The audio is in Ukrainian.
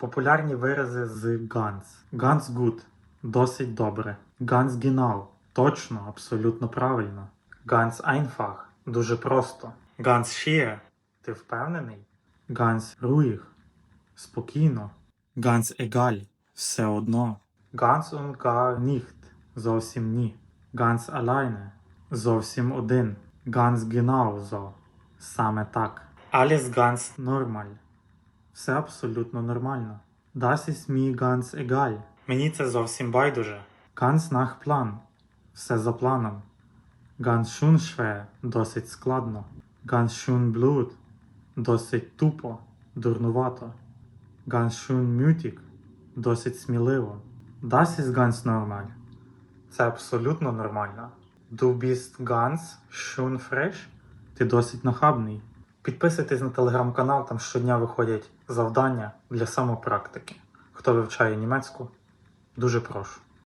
Популярні вирази з ganz. Ganz gut – досить добре. Ganz genau – точно, абсолютно правильно. Ganz einfach – дуже просто. Ganz schier – ти впевнений? Ganz ruhig – спокійно. Ganz egal – все одно. Ganz und gar зовсім ні. Ganz alleine – зовсім один. Ganz genau саме так. Alles ganz normal – все абсолютно нормально. Das ist mir ganz egal. Мені це зовсім байдуже. Ganz nach Plan. Все за планом. Ganz schön schwer. Досить складно. Ganz schön blöd. Досить тупо, дурнувато. Ganz schön mutig. Досить сміливо. Das ist ganz normal. Це абсолютно нормально. Du bist ganz schön fresh. Ти досить нахабний. Підписуйтесь на телеграм-канал, там щодня виходять завдання для самопрактики. Хто вивчає німецьку, дуже прошу.